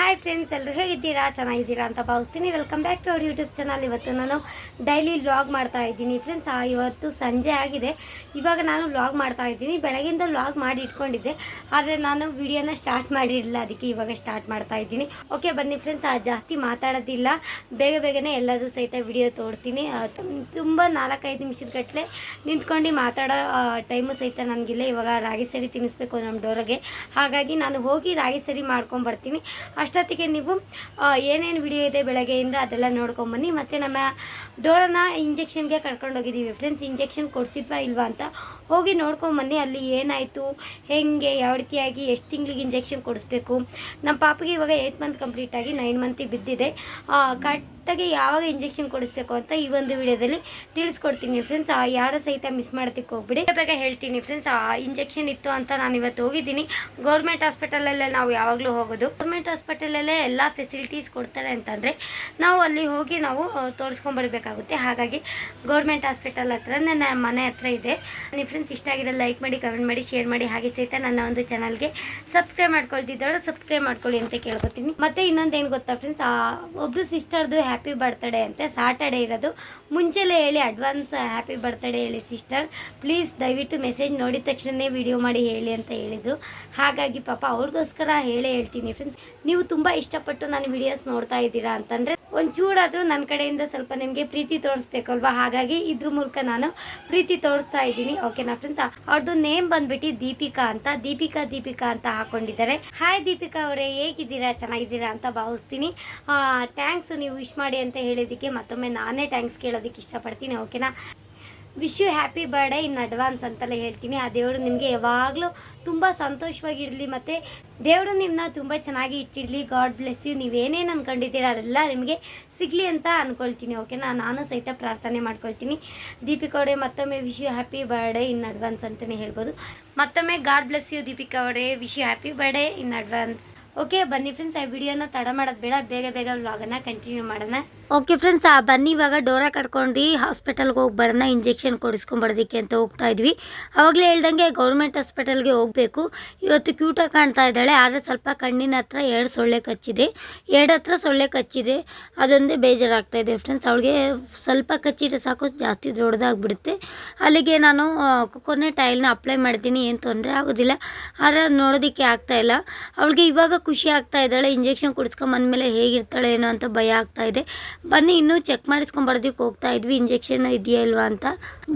Hi friends ಎಲ್ಲರೂ ಹೇಗಿದ್ದೀರಾ? ಚೆನ್ನಾಗಿದ್ದೀರಾ ಅಂತ ಭಾವಿಸ್ತೀನಿ. Welcome back to our YouTube channel ಇವತ್ತು ನಾನು ಡೈಲಿ ವ್ಲಾಗ್ ಮಾಡ್ತಾ ಇದ್ದೀನಿ. ಫ್ರೆಂಡ್ಸ್ ಇವತ್ತು ಸಂಜೆ ಆಗಿದೆ. ಇವಾಗ ನಾನು ವ್ಲಾಗ್ ಮಾಡ್ತಾ ಇದ್ದೀನಿ. ಬೆಳಗಿಂದ ವ್ಲಾಗ್ ಮಾಡಿ ಇಟ್ಕೊಂಡಿದ್ದೆ. ಆದರೆ ನಾನು ವಿಡಿಯೋನ ಸ್ಟಾರ್ಟ್ ಮಾಡಿರಲಿಲ್ಲ. ಅದಕ್ಕೆ ಇವಾಗ ಸ್ಟಾರ್ಟ್ ಮಾಡ್ತಾ ಇದ್ದೀನಿ. ಓಕೆ ಬನ್ನಿ ಫ್ರೆಂಡ್ಸ್ ಜಾಸ್ತಿ ಮಾತಾಡೋದಿಲ್ಲ. ಬೇಗ ಬೇಗನೆ ಎಲ್ಲರೂ ಸಹಿತ ವಿಡಿಯೋ ತೋಡ್ತೀನಿ ತುಂಬ ನಾಲ್ಕೈದು ನಿಮಿಷದ ಗಟ್ಟಲೆ ನಿಂತ್ಕೊಂಡು ಮಾತಾಡೋ ಟೈಮು ಸಹಿತ ನನಗಿಲ್ಲ ಇವಾಗ ರಾಗಿ ಸರಿ ತಿನ್ನಿಸ್ಬೇಕು ನಮ್ಮ ಡೋರಗೆ. ಹಾಗಾಗಿ ನಾನು ಹೋಗಿ ರಾಗಿ ಸರಿ ಮಾಡ್ಕೊಂಡು ಬರ್ತೀನಿ. ಅಷ್ಟೊತ್ತಿಗೆ ನೀವು ಏನೇನು ವಿಡಿಯೋ ಇದೆ ಬೆಳಗ್ಗೆಯಿಂದ ಅದೆಲ್ಲ ನೋಡ್ಕೊಂಬನ್ನಿ ಮತ್ತು ನಮ್ಮ ಡೋರನ್ನ ಇಂಜೆಕ್ಷನ್ಗೆ ಕರ್ಕೊಂಡೋಗಿದ್ದೀವಿ ಫ್ರೆಂಡ್ಸ್ ಇಂಜೆಕ್ಷನ್ ಕೊಡಿಸಿದ್ವಾ ಇಲ್ವಾ ಅಂತ ಹೋಗಿ ನೋಡ್ಕೊಂಬನ್ನಿ ಅಲ್ಲಿ ಏನಾಯಿತು, ಹೆಂಗೆ, ಯಾವ ರೀತಿಯಾಗಿ, ಎಷ್ಟು ತಿಂಗಳಿಗೆ ಇಂಜೆಕ್ಷನ್ ಕೊಡಿಸ್ಬೇಕು. ನಮ್ಮ ಪಾಪಿಗೆ ಇವಾಗ ಏಯ್ತ್ ಮಂತ್ ಕಂಪ್ಲೀಟ್ ಆಗಿ ನೈನ್ ಮಂತಿಗೆ ಬಿದ್ದಿದೆ. ಕರೆಕ್ಟಾಗಿ ಯಾವಾಗ ಇಂಜೆಕ್ಷನ್ ಕೊಡಿಸ್ಬೇಕು ಅಂತ ಈ ಒಂದು ವಿಡಿಯೋದಲ್ಲಿ ತಿಳಿಸ್ಕೊಡ್ತೀನಿ ಫ್ರೆಂಡ್ಸ್ ಯಾರ ಸಹಿತ ಮಿಸ್ ಮಾಡೋದಕ್ಕೆ ಹೋಗ್ಬಿಡಿ. ಬೇಗ ಹೇಳ್ತೀನಿ ಫ್ರೆಂಡ್ಸ್ ಆ ಇಂಜೆಕ್ಷನ್ ಇತ್ತು ಅಂತ ನಾನು ಇವತ್ತು ಹೋಗಿದ್ದೀನಿ. ಗೌರ್ಮೆಂಟ್ ಹಾಸ್ಪಿಟಲಲ್ಲೇ ನಾವು ಯಾವಾಗಲೂ ಹೋಗೋದು. ಗೌರ್ಮೆಂಟ್ ಹಾಸ್ಪಿಟಲಲ್ಲೇ ಎಲ್ಲ ಫೆಸಿಲಿಟೀಸ್ ಕೊಡ್ತಾರೆ ಅಂತಂದರೆ ನಾವು ಅಲ್ಲಿ ಹೋಗಿ ನಾವು ತೋರಿಸ್ಕೊಂಬರ್ಬೇಕಾಗುತ್ತೆ ಹಾಗಾಗಿ ಗೌರ್ಮೆಂಟ್ ಹಾಸ್ಪಿಟಲ್ ಹತ್ರ ನನ್ನ ಮನೆ ಹತ್ರ ಇದೆ. ನಿಮ್ಮ ಫ್ರೆಂಡ್ಸ್ ಇಷ್ಟ ಆಗಿರೋ ಲೈಕ್ ಮಾಡಿ ಕಮೆಂಟ್ ಮಾಡಿ ಶೇರ್ ಮಾಡಿ, ಹಾಗೆ ಸಹಿತ ನನ್ನ ಒಂದು ಚಾನಲ್ಗೆ ಸಬ್ಸ್ಕ್ರೈಬ್ ಮಾಡ್ಕೊಳ್ತಿದ್ದವರು ಸಬ್ಸ್ಕ್ರೈಬ್ ಮಾಡ್ಕೊಳ್ಳಿ ಅಂತ ಕೇಳ್ಕೊತೀನಿ. ಮತ್ತೆ ಇನ್ನೊಂದು ಏನು ಗೊತ್ತಾ ಫ್ರೆಂಡ್ಸ್ ಒಬ್ಬರು ಸಿಸ್ಟರ್ದು ಹ್ಯಾಪಿ ಬರ್ತ್ಡೇ ಅಂತೆ ಸಾಟರ್ಡೇ ಇರೋದು. ಮುಂಚೆಲೇ ಹೇಳಿ ಅಡ್ವಾನ್ಸ್ ಹ್ಯಾಪಿ ಬರ್ತ್ಡೇ ಹೇಳಿ ಸಿಸ್ಟರ್ ಪ್ಲೀಸ್ ದಯವಿಟ್ಟು ಮೆಸೇಜ್ ನೋಡಿದ ತಕ್ಷಣನೇ ವಿಡಿಯೋ ಮಾಡಿ ಹೇಳಿ ಅಂತ ಹೇಳಿದರು. ಹಾಗಾಗಿ ಪಾಪ ಅವ್ರಿಗೋಸ್ಕರ ಹೇಳೇ ಹೇಳ್ತೀನಿ ಫ್ರೆಂಡ್ಸ್ ನೀವು ತುಂಬ ಇಷ್ಟಪಟ್ಟು ನನ್ನ ವಿಡಿಯೋಸ್ ನೋಡ್ತಾ ಇದ್ದೀರಾ ಅಂತಂದರೆ ಒಂಚೂರಾದರೂ ನನ್ನ ಕಡೆಯಿಂದ ಸ್ವಲ್ಪ ನಿಮಗೆ ಪ್ರೀತಿ ತೋರಿಸ್ಬೇಕಲ್ವಾ? ಹಾಗಾಗಿ ಇದ್ರ ಮೂಲಕ ನಾನು ಪ್ರೀತಿ ತೋರಿಸ್ತಾ ಇದ್ದೀನಿ ಓಕೆನಾ ಫ್ರೆಂಡ್ಸ್ ಅವ್ರದ್ದು ನೇಮ್ ಬಂದ್ಬಿಟ್ಟು ದೀಪಿಕಾ ಅಂತ, ದೀಪಿಕಾ ದೀಪಿಕಾ ಅಂತ ಹಾಕೊಂಡಿದ್ದಾರೆ. ಹಾಯ್ ದೀಪಿಕಾ ಅವರೇ, ಹೇಗಿದ್ದೀರಾ? ಚೆನ್ನಾಗಿದ್ದೀರಾ ಅಂತ ಭಾವಿಸ್ತೀನಿ. ಥ್ಯಾಂಕ್ಸ್ ನೀವು ವಿಶ್ ಮಾಡಿ ಅಂತ ಹೇಳಿದ್ದಕ್ಕೆ ಮತ್ತೊಮ್ಮೆ ನಾನೇ ಥ್ಯಾಂಕ್ಸ್ ಕೇಳೋದಕ್ಕೆ ಇಷ್ಟಪಡ್ತೀನಿ ಓಕೆನಾ wish you happy birthday in advance ಅಂತಲೇ ಹೇಳ್ತೀನಿ. ಆ ದೇವರು ನಿಮಗೆ ಯಾವಾಗಲೂ ತುಂಬ ಸಂತೋಷವಾಗಿರಲಿ ಮತ್ತು ದೇವರು ನಿಮ್ಮನ್ನ ತುಂಬ ಚೆನ್ನಾಗಿ ಇಟ್ಟಿರಲಿ. ಗಾಡ್ ಬ್ಲೆಸ್ ಯು ನೀವೇನೇನು ಅಂದ್ಕೊಂಡಿದ್ದೀರ ಅದೆಲ್ಲ ನಿಮಗೆ ಸಿಗಲಿ ಅಂತ ಅಂದ್ಕೊಳ್ತೀನಿ ಓಕೆನಾ ನಾನು ಸಹಿತ ಪ್ರಾರ್ಥನೆ ಮಾಡ್ಕೊಳ್ತೀನಿ. ದೀಪಿಕಾ ಅವರೇ, ಮತ್ತೊಮ್ಮೆ wish you happy birthday in advance ಅಂತಲೇ ಹೇಳ್ಬೋದು. ಮತ್ತೊಮ್ಮೆ ಗಾಡ್ ಬ್ಲೆಸ್ ಯು ದೀಪಿಕಾ ಅವರೇ. Wish you happy birthday in advance okay ಬನ್ನಿ ಫ್ರೆಂಡ್ಸ್ ಆ ವಿಡಿಯೋನ ತಡ ಮಾಡೋದು ಬೇಡ. ಬೇಗ ಬೇಗ ವ್ಲಾಗನ್ನು ಕಂಟಿನ್ಯೂ ಮಾಡೋಣ. ಓಕೆ ಫ್ರೆಂಡ್ಸ್ ಆ ಬನ್ನಿ, ಇವಾಗ ಡೋರ ಕರ್ಕೊಂಡು ಹಾಸ್ಪಿಟಲ್ಗೆ ಹೋಗಿ ಬರೋಣ ಇಂಜೆಕ್ಷನ್ ಕೊಡಿಸ್ಕೊಂಬರೋದಕ್ಕೆ ಅಂತ ಹೋಗ್ತಾ ಇದ್ವಿ. ಅವಾಗಲೇ ಹೇಳ್ದಂಗೆ ಗೌರ್ಮೆಂಟ್ ಹಾಸ್ಪಿಟಲ್ಗೆ ಹೋಗಬೇಕು. ಇವತ್ತು ಕ್ಯೂಟಾಗಿ ಕಾಣ್ತಾ ಇದ್ದಾಳೆ, ಆದರೆ ಸ್ವಲ್ಪ ಕಣ್ಣಿನ ಹತ್ರ ಎರಡು ಸೊಳ್ಳೆ ಕಚ್ಚಿದೆ. ಎರಡು ಹತ್ರ ಸೊಳ್ಳೆ ಕಚ್ಚಿದೆ, ಅದೊಂದೇ ಬೇಜಾರಾಗ್ತಾ ಇದೆ ಫ್ರೆಂಡ್ಸ್ ಅವಳಿಗೆ ಸ್ವಲ್ಪ ಕಚ್ಚಿದ್ರೆ ಸಾಕು, ಜಾಸ್ತಿ ದೊಡ್ಡದಾಗ್ಬಿಡುತ್ತೆ. ಅಲ್ಲಿಗೆ ನಾನು ಕೊನೆ ಟೈಲ್ನ ಅಪ್ಲೈ ಮಾಡ್ತೀನಿ, ಏನು ತೊಂದರೆ ಆಗೋದಿಲ್ಲ. ಆದರೆ ನೋಡೋದಕ್ಕೆ ಆಗ್ತಾ ಇಲ್ಲ. ಅವಳಿಗೆ ಇವಾಗ ಖುಷಿ ಆಗ್ತಾ ಇದ್ದಾಳೆ ಇಂಜೆಕ್ಷನ್ ಕುಡಿಸ್ಕೊಂಬಂದ್ಮೇಲೆ ಹೇಗಿರ್ತಾಳೆ ಏನೋ ಅಂತ ಭಯ ಆಗ್ತಾ ಇದೆ. ಬನ್ನಿ, ಇನ್ನೂ ಚೆಕ್ ಮಾಡಿಸ್ಕೊಂಬರೋದಕ್ಕೆ ಹೋಗ್ತಾ ಇದ್ವಿ ಇಂಜೆಕ್ಷನ್ ಇದೆಯಾ ಇಲ್ವಾ ಅಂತ.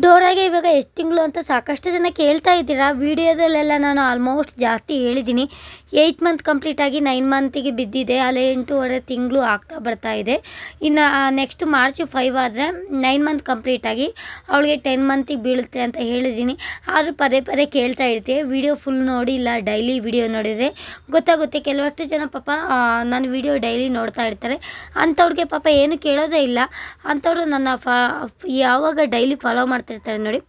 ಡೋರಾಗೆ ಇವಾಗ ಎಷ್ಟು ತಿಂಗಳು ಅಂತ ಸಾಕಷ್ಟು ಜನ ಕೇಳ್ತಾ ಇದ್ದೀರಾ. ವಿಡಿಯೋದಲ್ಲೆಲ್ಲ ನಾನು ಆಲ್ಮೋಸ್ಟ್ ಜಾಸ್ತಿ ಹೇಳಿದ್ದೀನಿ. ಏಯ್ಟ್ ಮಂತ್ ಕಂಪ್ಲೀಟ್ ಆಗಿ ನೈನ್ ಮಂತಿಗೆ ಬಿದ್ದಿದೆ. ಅಲ್ಲೇ ಎಂಟೂವರೆ ತಿಂಗಳು ಆಗ್ತಾ ಬರ್ತಾ ಇದೆ. ಇನ್ನು ನೆಕ್ಸ್ಟ್ ಮಾರ್ಚ್ ಫೈವ್ ಆದರೆ ನೈನ್ ಮಂತ್ ಕಂಪ್ಲೀಟ್ ಆಗಿ ಅವಳಿಗೆ ಟೆನ್ ಮಂತಿಗೆ ಬೀಳುತ್ತೆ ಅಂತ ಹೇಳಿದ್ದೀನಿ. ಆದರೂ ಪದೇ ಪದೇ ಕೇಳ್ತಾ ಇರ್ತೀವಿ ವಿಡಿಯೋ ಫುಲ್ ನೋಡಿ, ಇಲ್ಲ ಡೈಲಿ ವಿಡಿಯೋ ನೋಡಿದರೆ ಗೊತ್ತಾಗುತ್ತೆ. ಕೆಲವಷ್ಟು ಜನ ಪಾಪ ನಾನು ವಿಡಿಯೋ ಡೈಲಿ ನೋಡ್ತಾ ಇರ್ತಾರೆ. ಅಂಥವ್ರಿಗೆ ಪಾಪ ಏನು ಕೇಳೋದೇ ಇಲ್ಲ. ಅಂಥವ್ರು ನನ್ನ ಫಾ, ಯಾವಾಗ ಡೈಲಿ ಫಾಲೋ ಮಾಡ್ತಿರ್ತಾರೆ ನೋಡಿ.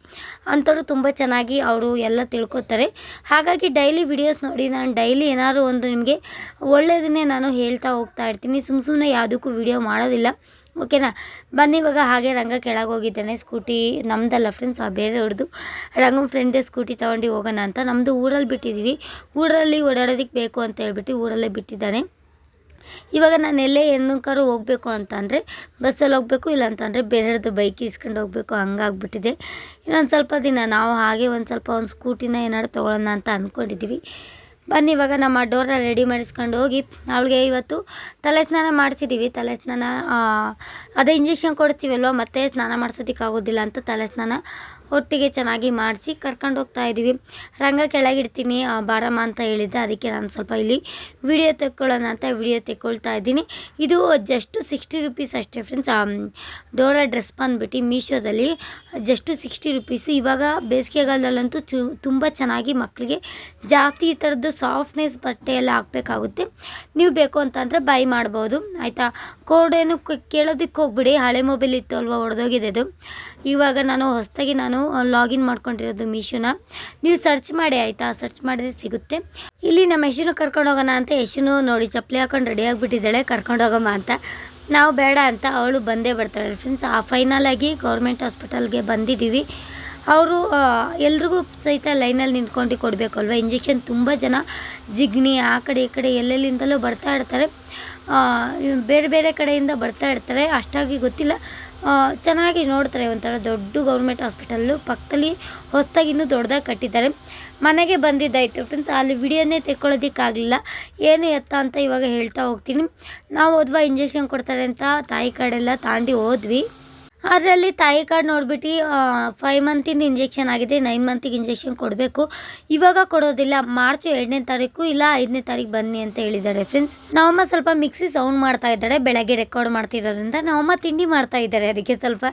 ಅಂಥವ್ರು ತುಂಬ ಚೆನ್ನಾಗಿ ಅವರು ಎಲ್ಲ ತಿಳ್ಕೊತಾರೆ. ಹಾಗಾಗಿ ಡೈಲಿ ವಿಡಿಯೋಸ್ ನೋಡಿ, ನಾನು ಡೈಲಿ ಏನಾದ್ರು ಒಂದು ನಿಮಗೆ ಒಳ್ಳೆಯದನ್ನೇ ನಾನು ಹೇಳ್ತಾ ಹೋಗ್ತಾ ಇರ್ತೀನಿ. ಸುಮ್ಮ ಸುಮ್ಮನೆ ಯಾವುದಕ್ಕೂ ವಿಡಿಯೋ ಮಾಡೋದಿಲ್ಲ. ಓಕೆನಾ ಬನ್ನಿ ಇವಾಗ ಹಾಗೆ ರಂಗ ಕೆಳಗೆ ಹೋಗಿದ್ದಾನೆ. ಸ್ಕೂಟಿ ನಮ್ದಲ್ಲ ಫ್ರೆಂಡ್ಸ್ ಆ ಬೇರೆಯವ್ರದ್ದು ರಂಗ ಫ್ರೆಂಡೇ ಸ್ಕೂಟಿ ತೊಗೊಂಡು ಹೋಗೋಣ ಅಂತ. ನಮ್ಮದು ಊರಲ್ಲಿ ಬಿಟ್ಟಿದ್ದೀವಿ. ಊರಲ್ಲಿ ಓಡಾಡೋದಕ್ಕೆ ಬೇಕು ಅಂತ ಹೇಳ್ಬಿಟ್ಟು ಊರಲ್ಲೇ ಬಿಟ್ಟಿದ್ದಾನೆ. ಇವಾಗ ನಾನು ಎಲ್ಲೇ ಏನಕ್ಕಾರು ಹೋಗಬೇಕು ಅಂತಂದರೆ ಬಸ್ಸಲ್ಲಿ ಹೋಗಬೇಕು ಇಲ್ಲ ಅಂತಂದರೆ ಬೇರೆಯವ್ರದ್ದು ಬೈಕ್ ಇಸ್ಕೊಂಡು ಹೋಗಬೇಕು, ಹಂಗಾಗ್ಬಿಟ್ಟಿದೆ. ಇನ್ನೊಂದು ಸ್ವಲ್ಪ ದಿನ ನಾವು ಹಾಗೆ ಒಂದು ಸ್ವಲ್ಪ ಒಂದು ಸ್ಕೂಟಿನ ಏನಾದ್ರು ತೊಗೊಳ್ಳೋಣ ಅಂತ ಅಂದ್ಕೊಂಡಿದ್ದೀವಿ ಬನ್ನಿ, ಇವಾಗ ನಮ್ಮ ಡೋರ ರೆಡಿ ಮಾಡಿಸ್ಕೊಂಡು ಹೋಗಿ, ಅವಳಿಗೆ ಇವತ್ತು ತಲೆ ಸ್ನಾನ ಮಾಡಿಸಿದ್ದೀವಿ ತಲೆ ಸ್ನಾನ ಅದೇ ಇಂಜೆಕ್ಷನ್ ಕೊಡ್ತೀವಲ್ವ, ಮತ್ತೆ ಸ್ನಾನ ಮಾಡಿಸೋದಕ್ಕೆ ಆಗೋದಿಲ್ಲ ಅಂತ ತಲೆ ಸ್ನಾನ ಒಟ್ಟಿಗೆ ಚೆನ್ನಾಗಿ ಮಾಡಿಸಿ ಕರ್ಕೊಂಡು ಹೋಗ್ತಾ ಇದ್ದೀವಿ. ರಂಗ ಕೆಳಗಿಡ್ತೀನಿ ಬಾರಮ್ಮ ಅಂತ ಹೇಳಿದ್ದೆ, ಅದಕ್ಕೆ ನಾನು ಸ್ವಲ್ಪ ಇಲ್ಲಿ ವಿಡಿಯೋ ತೆಕ್ಕೊಳ್ಳೋಣ ಅಂತ ವಿಡಿಯೋ ತೆಕ್ಕೊಳ್ತಾ ಇದ್ದೀನಿ. ಇದು ಜಸ್ಟ್ ಸಿಕ್ಸ್ಟಿ ರುಪೀಸ್ ಅಷ್ಟೇ ಫ್ರೆಂಡ್ಸ್ ಡೋರಾ ಡ್ರೆಸ್ ಬಂದುಬಿಟ್ಟು ಮೀಶೋದಲ್ಲಿ ಜಸ್ಟ್ ಸಿಕ್ಸ್ಟಿ ರುಪೀಸು ಇವಾಗ ಬೇಸಿಗೆಗಾಲದಲ್ಲಂತೂ ಚು, ತುಂಬ ಚೆನ್ನಾಗಿ ಮಕ್ಕಳಿಗೆ ಜಾಸ್ತಿ ಈ ಥರದ್ದು ಸಾಫ್ಟ್ನೆಸ್ ಬಟ್ಟೆ ಎಲ್ಲ ಹಾಕಬೇಕಾಗುತ್ತೆ. ನೀವು ಬೇಕು ಅಂತಂದರೆ ಬೈ ಮಾಡ್ಬೋದು. ಆಯಿತಾ? ಕೋಡೇನು ಕೇಳೋದಕ್ಕೆ ಹೋಗ್ಬಿಡಿ. ಹಳೆ ಮೊಬೈಲ್ ಇತ್ತು ಅಲ್ವಾ ಹೊಡೆದೋಗಿದೆ ಅದು ಇವಾಗ ನಾನು ಹೊಸದಾಗಿ ನಾನು ಲಾಗಿನ್ ಮಾಡ್ಕೊಂಡಿರೋದು ಮೀಶೋನ. ನೀವು ಸರ್ಚ್ ಮಾಡಿ, ಆಯಿತಾ? ಸರ್ಚ್ ಮಾಡಿದ್ರೆ ಸಿಗುತ್ತೆ. ಇಲ್ಲಿ ನಮ್ಮ ಯಶುನು ಕರ್ಕೊಂಡು ಹೋಗೋಣ ಅಂತ ಯಶುನು ನೋಡಿ, ಚಪ್ಪಲಿ ಹಾಕೊಂಡು ರೆಡಿ ಆಗಿಬಿಟ್ಟಿದ್ದಾಳೆ. ಕರ್ಕೊಂಡು ಹೋಗಮ್ಮ ಅಂತ. ನಾವು ಬೇಡ ಅಂತ ಅವಳು ಬಂದೇ ಬರ್ತಾಳೆ. ಫ್ರೆಂಡ್ಸ್ ಆ ಫೈನಲ್ ಆಗಿ ಗೌರ್ಮೆಂಟ್ ಹಾಸ್ಪಿಟಲ್ಗೆ ಬಂದಿದ್ದೀವಿ. ಅವರು ಎಲ್ರಿಗೂ ಸಹಿತ ಲೈನಲ್ಲಿ ನಿಂತ್ಕೊಂಡು ಕೊಡಬೇಕಲ್ವ ಇಂಜೆಕ್ಷನ್ ತುಂಬ ಜನ ಜಿಗ್ಣಿ, ಆ ಕಡೆ ಈ ಕಡೆ ಎಲ್ಲೆಲ್ಲಿಂದಲೂ ಬರ್ತಾ ಇರ್ತಾರೆ. ಬೇರೆ ಬೇರೆ ಕಡೆಯಿಂದ ಬರ್ತಾ ಇರ್ತಾರೆ. ಅಷ್ಟಾಗಿ ಗೊತ್ತಿಲ್ಲ. ಚೆನ್ನಾಗಿ ನೋಡ್ತಾರೆ ಒಂಥರ ದೊಡ್ಡ ಗೌರ್ಮೆಂಟ್ ಹಾಸ್ಪಿಟಲ್ಲು ಪಕ್ಕದಲ್ಲಿ ಹೊಸದಾಗಿ ಇನ್ನೂ ದೊಡ್ಡದಾಗಿ ಕಟ್ಟಿದ್ದಾರೆ. ಮನೆಗೆ ಬಂದಿದ್ದಾಯಿತು ಫ್ರೆಂಡ್ಸ್ ಅಲ್ಲಿ ವಿಡಿಯೋನೇ ತೆಕ್ಕೊಳ್ಳೋದಕ್ಕಾಗಲಿಲ್ಲ. ಏನು ಎತ್ತ ಅಂತ ಇವಾಗ ಹೇಳ್ತಾ ಹೋಗ್ತೀನಿ. ನಾವು ಹೋದ್ವಾ ಇಂಜೆಕ್ಷನ್ ಕೊಡ್ತಾರೆ ಅಂತ ತಾಯಿ ಕಡೆಲ್ಲ ತಾಂಡಿ ಹೋದ್ವಿ. ಅದರಲ್ಲಿ ತಾಯಿ ಕಾರ್ಡ್ ನೋಡ್ಬಿಟ್ಟು ಫೈವ್ ಮಂತಿಂದ ಇಂಜೆಕ್ಷನ್ ಆಗಿದೆ ನೈನ್ ಮಂತಿಗೆ ಇಂಜೆಕ್ಷನ್ ಕೊಡಬೇಕು. ಇವಾಗ ಕೊಡೋದಿಲ್ಲ, ಮಾರ್ಚ್ ಎರಡನೇ ತಾರೀಕು ಇಲ್ಲ ಐದನೇ ತಾರೀಕು ಬನ್ನಿ ಅಂತ ಹೇಳಿದ್ದಾರೆ ಫ್ರೆಂಡ್ಸ್ ನವಮ್ಮ ಸ್ವಲ್ಪ ಮಿಕ್ಸಿ ಸೌಂಡ್ ಮಾಡ್ತಾ ಇದ್ದಾರೆ ಬೆಳಗ್ಗೆ ರೆಕಾರ್ಡ್ ಮಾಡ್ತಿರೋದ್ರಿಂದ ನವಮ್ಮ ತಿಂಡಿ ಮಾಡ್ತಾ ಇದ್ದಾರೆ, ಅದಕ್ಕೆ ಸ್ವಲ್ಪ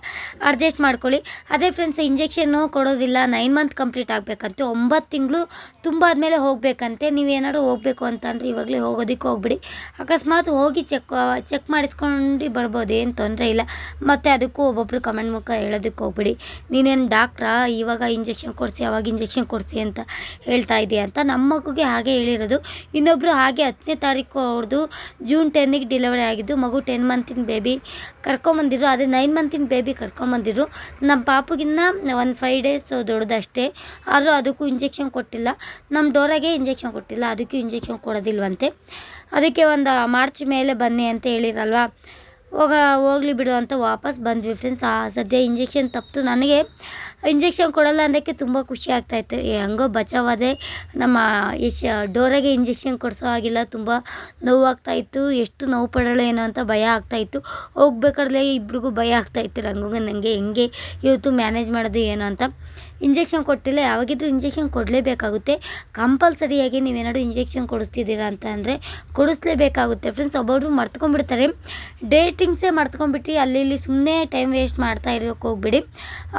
ಅಡ್ಜಸ್ಟ್ ಮಾಡ್ಕೊಳ್ಳಿ. ಅದೇ ಫ್ರೆಂಡ್ಸ್ ಇಂಜೆಕ್ಷನ್ನು ಕೊಡೋದಿಲ್ಲ ನೈನ್ ಮಂತ್ ಕಂಪ್ಲೀಟ್ ಆಗಬೇಕಂತೆ, ಒಂಬತ್ತು ತಿಂಗಳು ತುಂಬ ಆದಮೇಲೆ ಹೋಗಬೇಕಂತೆ ನೀವೇನಾದ್ರು ಹೋಗಬೇಕು ಅಂತಂದ್ರೆ ಇವಾಗಲೇ ಹೋಗೋದಕ್ಕೆ ಹೋಗ್ಬಿಡಿ. ಅಕಸ್ಮಾತ್ ಹೋಗಿ ಚೆಕ್ ಚೆಕ್ ಮಾಡಿಸ್ಕೊಂಡು ಬರ್ಬೋದು, ಏನು ತೊಂದರೆ ಇಲ್ಲ. ಮತ್ತು ಅದಕ್ಕೂ ಒಬ್ಬೊಬ್ರು ಕಮೆಂಟ್ ಮುಖ ಹೇಳೋದಕ್ಕೆ ಹೋಗ್ಬಿಡಿ. ನೀನೇನು ಡಾಕ್ಟ್ರಾ ಇವಾಗ ಇಂಜೆಕ್ಷನ್ ಕೊಡಿಸಿ, ಅವಾಗ ಇಂಜೆಕ್ಷನ್ ಕೊಡಿಸಿ ಅಂತ ಹೇಳ್ತಾ ಇದೆಯಾ ಅಂತ ನಮ್ಮ ಮಗುಗೆ ಹಾಗೆ ಹೇಳಿರೋದು. ಇನ್ನೊಬ್ಬರು ಹಾಗೆ ಹತ್ತನೇ ತಾರೀಕು ಅವ್ರದ್ದು ಜೂನ್ ಟೆನ್ನಿಗೆ ಡೆಲಿವರಿ ಆಗಿದ್ದು, ಮಗು ಟೆನ್ ಮಂತಿನ ಬೇಬಿ ಕರ್ಕೊಂಬಂದಿದ್ರು. ಅದೇ ನೈನ್ ಮಂತಿನ ಬೇಬಿ ಕರ್ಕೊಂಬಂದಿದ್ರು. ನಮ್ಮ ಪಾಪುಗಿನ್ನ ಒಂದು ಫೈವ್ ಡೇಸ್ ದೊಡ್ಡದಷ್ಟೇ. ಆದರೂ ಅದಕ್ಕೂ ಇಂಜೆಕ್ಷನ್ ಕೊಟ್ಟಿಲ್ಲ. ನಮ್ಮ ಡೋರಾಗೆ ಇಂಜೆಕ್ಷನ್ ಕೊಟ್ಟಿಲ್ಲ. ಅದಕ್ಕೂ ಇಂಜೆಕ್ಷನ್ ಕೊಡೋದಿಲ್ವಂತೆ. ಅದಕ್ಕೆ ಒಂದು ಮಾರ್ಚ್ ಮೇಲೆ ಬನ್ನಿ ಅಂತ ಹೇಳಿರಲ್ವಾ? ಹೋಗ, ಹೋಗ್ಲಿ ಬಿಡು ಅಂತ ವಾಪಸ್ ಬಂದ್ವಿ ಫ್ರೆಂಡ್ಸ್ ಆ, ಸದ್ಯ ಇಂಜೆಕ್ಷನ್ ತಪ್ಪಿತು ನನಗೆ. ಇಂಜೆಕ್ಷನ್ ಕೊಡಲ್ಲ ಅಂದಕ್ಕೆ ತುಂಬ ಖುಷಿ ಆಗ್ತಾಯಿತ್ತು ಹೆಂಗೋ ಬಚಾವಾದೆ. ನಮ್ಮ ಯಶ್ ಡೋರಾಗೆ ಇಂಜೆಕ್ಷನ್ ಕೊಡಿಸೋ ಆಗಿಲ್ಲ ತುಂಬ ನೋವಾಗ್ತಾಯಿತ್ತು ಎಷ್ಟು ನೋವು ಪಡಲ್ಲ ಏನೋ ಅಂತ ಭಯ ಆಗ್ತಾಯಿತ್ತು ಹೋಗ್ಬೇಕಾದ್ರೆ ಇಬ್ರಿಗೂ ಭಯ ಆಗ್ತಾಯಿತ್ತು ರಂಗುಗೆ ನನಗೆ ಹೆಂಗೆ ಇವತ್ತು ಮ್ಯಾನೇಜ್ ಮಾಡೋದು ಏನು ಅಂತ. ಇಂಜೆಕ್ಷನ್ ಕೊಟ್ಟಿಲ್ಲ ಯಾವಾಗಿದ್ರೂ ಇಂಜೆಕ್ಷನ್ ಕೊಡಲೇಬೇಕಾಗುತ್ತೆ. ಕಂಪಲ್ಸರಿಯಾಗಿ ನೀವೇನಾದ್ರು ಇಂಜೆಕ್ಷನ್ ಕೊಡಿಸ್ತಿದ್ದೀರಾ ಅಂತ ಅಂದರೆ ಕೊಡಿಸ್ಲೇಬೇಕಾಗುತ್ತೆ. ಫ್ರೆಂಡ್ಸ್ ಒಬ್ಬೊಬ್ರು ಮರ್ತ್ಕೊಂಡ್ಬಿಡ್ತಾರೆ. ಡೇಟಿಂಗ್ಸೇ ಮರ್ತ್ಕೊಂಡ್ಬಿಟ್ಟು ಅಲ್ಲಿ ಇಲ್ಲಿ ಸುಮ್ಮನೆ ಟೈಮ್ ವೇಸ್ಟ್ ಮಾಡ್ತಾ ಇರೋಕ್ಕೆ ಹೋಗ್ಬಿಡಿ.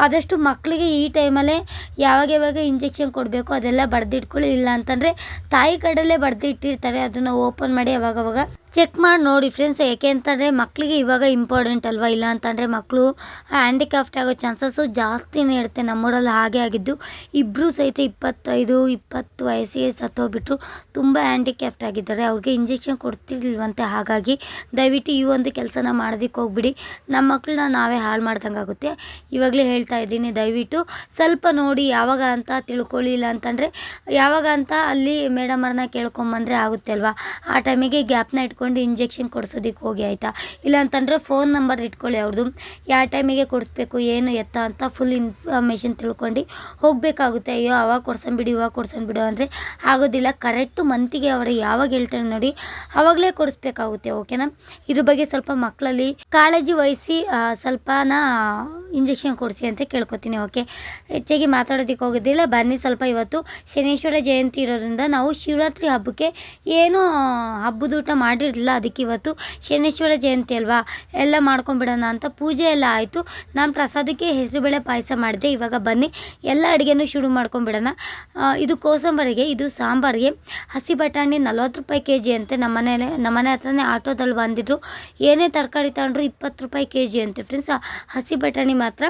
ಆದಷ್ಟು ಮಕ್ಕಳಿಗೆ ಈ ಟೈಮಲ್ಲೇ ಯಾವಾಗ ಯಾವಾಗ ಇಂಜೆಕ್ಷನ್ ಕೊಡಬೇಕು ಅದೆಲ್ಲ ಬರೆದಿಟ್ಕೊಳ್ಳಿ. ಇಲ್ಲ ಅಂತಂದರೆ ತಾಯಿ ಕಡೆಯಲ್ಲೇ ಬರೆದಿಟ್ಟಿರ್ತಾರೆ, ಅದನ್ನು ಓಪನ್ ಮಾಡಿ ಅವಾಗವಾಗ ಚೆಕ್ ಮಾಡಿ ನೋಡಿ ಫ್ರೆಂಡ್ಸ್ ಯಾಕೆ ಅಂತಂದರೆ ಮಕ್ಕಳಿಗೆ ಇವಾಗ ಇಂಪಾರ್ಟೆಂಟ್ ಅಲ್ವಾ? ಇಲ್ಲ ಅಂತಂದರೆ ಮಕ್ಕಳು ಹ್ಯಾಂಡಿಕ್ರಾಫ್ಟ್ ಆಗೋ ಚಾನ್ಸಸ್ಸು ಜಾಸ್ತಿನೇ ಇರುತ್ತೆ. ನಮ್ಮೂರಲ್ಲಿ ಹಾಗೆ ಆಗಿದ್ದು. ಇಬ್ಬರು ಸಹಿತ ಇಪ್ಪತ್ತೈದು, ಇಪ್ಪತ್ತು ವಯಸ್ಸಿಗೆ ಸತ್ತೋಗ್ಬಿಟ್ರು. ತುಂಬ ಹ್ಯಾಂಡಿಕ್ಯಾಫ್ಟ್ ಆಗಿದ್ದಾರೆ. ಅವ್ರಿಗೆ ಇಂಜೆಕ್ಷನ್ ಕೊಡ್ತಿರ್ಲಿಲ್ವಂತೆ. ಹಾಗಾಗಿ ದಯವಿಟ್ಟು ಈ ಒಂದು ಕೆಲಸನ ಮಾಡೋದಕ್ಕೆ ಹೋಗ್ಬಿಡಿ. ನಮ್ಮ ಮಕ್ಕಳನ್ನ ನಾವೇ ಹಾಳು ಮಾಡ್ದಂಗೆ ಆಗುತ್ತೆ. ಇವಾಗಲೇ ಹೇಳ್ತಾ ಇದ್ದೀನಿ, ದಯವಿಟ್ಟು ಸ್ವಲ್ಪ ನೋಡಿ ಯಾವಾಗ ಅಂತ ತಿಳ್ಕೊಳ್ಳಿ. ಇಲ್ಲ ಅಂತಂದರೆ ಯಾವಾಗ ಅಂತ ಅಲ್ಲಿ ಮೇಡಮರನ್ನ ಕೇಳ್ಕೊಂಬಂದರೆ ಆಗುತ್ತೆ ಅಲ್ವಾ? ಆ ಟೈಮಿಗೆ ಗ್ಯಾಪ್ನ ಇಟ್ಕೊಂಡು ಇಂಜೆಕ್ಷನ್ ಕೊಡಿಸೋದಕ್ಕೆ ಹೋಗಿ ಆಯಿತಾ? ಇಲ್ಲ ಅಂತಂದರೆ ಫೋನ್ ನಂಬರ್ ಇಟ್ಕೊಳ್ಳಿ ಅವ್ರದ್ದು ಯಾವ ಟೈಮಿಗೆ ಕೊಡಿಸ್ಬೇಕು, ಏನು ಎತ್ತ ಅಂತ ಫುಲ್ ಇನ್ಫಾರ್ಮೇಷನ್ ತಿಳ್ಕೊಂಡು ಹೋಗಬೇಕಾಗುತ್ತೆ. ಅಯ್ಯೋ, ಅವಾಗ ಕೊಡ್ಸಂಬಿಡಿ ಇವಾಗ ಕೊಡ್ಸಂಬಿಡು ಅಂದರೆ ಆಗೋದಿಲ್ಲ. ಕರೆಕ್ಟು ಮಂತಿಗೆ ಅವರು ಯಾವಾಗ ಹೇಳ್ತಾರೆ ನೋಡಿ ಆವಾಗಲೇ ಕೊಡಿಸ್ಬೇಕಾಗುತ್ತೆ ಓಕೆನಾ ಇದ್ರ ಬಗ್ಗೆ ಸ್ವಲ್ಪ ಮಕ್ಕಳಲ್ಲಿ ಕಾಳಜಿ ವಹಿಸಿ ಸ್ವಲ್ಪನ ಇಂಜೆಕ್ಷನ್ ಕೊಡಿಸಿ ಅಂತ ಕೇಳ್ಕೊತೀನಿ ಓಕೆ ಹೆಚ್ಚಾಗಿ ಮಾತಾಡೋದಕ್ಕೆ ಹೋಗೋದಿಲ್ಲ. ಬನ್ನಿ ಸ್ವಲ್ಪ ಇವತ್ತು ಶನೇಶ್ವರ ಜಯಂತಿ ಇರೋದ್ರಿಂದ ನಾವು ಶಿವರಾತ್ರಿ ಹಬ್ಬಕ್ಕೆ ಏನು ಹಬ್ಬದೂಟ ಮಾಡಿರಲಿಲ್ಲ ಅದಕ್ಕೆ ಇವತ್ತು ಶನೇಶ್ವರ ಜಯಂತಿ ಅಲ್ವಾ? ಎಲ್ಲ ಮಾಡ್ಕೊಂಬಿಡೋಣ ಅಂತ ಪೂಜೆ ಎಲ್ಲ ಆಯಿತು. ನಾನು ಪ್ರಸಾದಕ್ಕೆ ಹೆಸರುಬೇಳೆ ಪಾಯಸ ಮಾಡಿದೆ. ಇವಾಗ ಬನ್ನಿ, ಎಲ್ಲ ಅಡುಗೆನೂ ಶುರು ಮಾಡ್ಕೊಂಬಿಡೋಣ. ಇದು ಕೋಸಂಬರಿಗೆ, ಇದು ಸಾಂಬಾರಿಗೆ. ಹಸಿ ಬಟಾಣಿ ನಲ್ವತ್ತು ರೂಪಾಯಿ ಕೆ ಜಿ ಅಂತೆ ನಮ್ಮನೇಲೆ ನಮ್ಮನೆ ಹತ್ರನೇ ಆಟೋದಲ್ಲಿ ಬಂದಿದ್ರು. ಏನೇ ತರಕಾರಿ ತಗೊಂಡ್ರು ಇಪ್ಪತ್ತು ರೂಪಾಯಿ ಕೆ ಜಿ ಅಂತೆ ಫ್ರೆಂಡ್ಸ್ ಹಸಿ ಬಟಾಣಿ ಮಾತ್ರ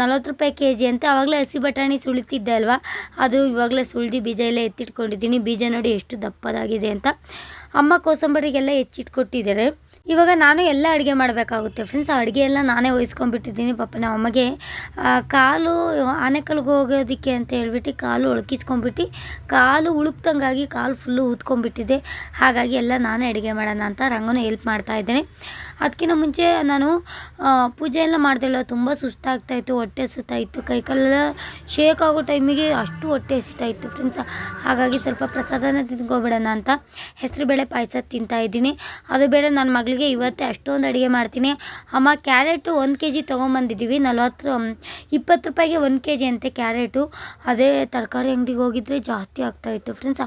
ನಲ್ವತ್ತು ರೂಪಾಯಿ ಕೆ ಜಿ ಅಂತೆ. ಆವಾಗಲೇ ಹಸಿ ಬಟಾಣಿ ಸುಳಿತಿದ್ದೆ ಅಲ್ವಾ? ಅದು ಇವಾಗಲೇ ಸುಳಿದು ಬೀಜ ಎಲ್ಲ ಎತ್ತಿಟ್ಕೊಂಡಿದ್ದೀನಿ. ಬೀಜ ನೋಡಿ ಎಷ್ಟು ದಪ್ಪದಾಗಿದೆ ಅಂತ. ಅಮ್ಮ ಕೋಸಂಬರಿಗೆಲ್ಲ ಹೆಚ್ಚಿಟ್ಕೊಟ್ಟಿದ್ದಾರೆ. ಇವಾಗ ನಾನು ಎಲ್ಲ ಅಡುಗೆ ಮಾಡಬೇಕಾಗುತ್ತೆ. ಫ್ರೆಂಡ್ಸ್ ಅಡುಗೆ ಎಲ್ಲ ನಾನೇ ವಹಿಸ್ಕೊಂಡ್ಬಿಟ್ಟಿದ್ದೀನಿ. ಪಾಪ ನಮ್ಮ ಅಮ್ಮಗೆ ಕಾಲು ಆನೆಕಲ್ಗೆ ಹೋಗೋದಕ್ಕೆ ಅಂತ ಹೇಳ್ಬಿಟ್ಟು ಕಾಲು ಒಳಕಿಸ್ಕೊಂಡ್ಬಿಟ್ಟು, ಕಾಲು ಉಳುಕ್ದಂಗಾಗಿ ಕಾಲು ಫುಲ್ಲು ಊದ್ಕೊಂಡ್ಬಿಟ್ಟಿದೆ ಹಾಗಾಗಿ ಎಲ್ಲ ನಾನೇ ಅಡುಗೆ ಮಾಡೋಣ ಅಂತ ರಂಗನೂ ಹೆಲ್ಪ್ ಮಾಡ್ತಾ ಇದ್ದೇನೆ. ಅದಕ್ಕಿಂತ ಮುಂಚೆ ನಾನು ಪೂಜೆ ಎಲ್ಲ ಮಾಡ್ತಿಲ್ಲ ತುಂಬ ಸುಸ್ತಾಗ್ತಾಯಿತ್ತು ಹೊಟ್ಟೆ ಹಸಿತಾಯಿತ್ತು ಕೈ ಕಾಲೆಲ್ಲ ಶೇಕ್ ಆಗೋ ಟೈಮಿಗೆ ಅಷ್ಟು ಹೊಟ್ಟೆ ಹಸಿತಾಯಿತ್ತು ಫ್ರೆಂಡ್ಸ್ ಹಾಗಾಗಿ ಸ್ವಲ್ಪ ಪ್ರಸಾದನ ತಿಂದ್ಕೊಬಿಡೋಣ ಅಂತ ಹೆಸರುಬೇಳೆ ಪಾಯಸ ತಿಂತಾ ಇದ್ದೀನಿ. ಅದು ಬೇಡ ನನ್ನ ಮಗಳಿಗೆ ಇವತ್ತೇ ಅಷ್ಟೊಂದು ಅಡುಗೆ ಮಾಡ್ತೀನಿ. ಅಮ್ಮ, ಕ್ಯಾರೆಟು ಒಂದು ಕೆ ಜಿ ತೊಗೊಂಬಂದಿದ್ದೀವಿ. ನಲ್ವತ್ತು ಇಪ್ಪತ್ತು ರೂಪಾಯಿಗೆ ಒಂದು ಕೆ ಜಿ ಅಂತೆ ಕ್ಯಾರೆಟು. ಅದೇ ತರಕಾರಿ ಅಂಗಡಿಗೆ ಹೋಗಿದ್ರೆ ಜಾಸ್ತಿ ಆಗ್ತಾಯಿತ್ತು ಫ್ರೆಂಡ್ಸ್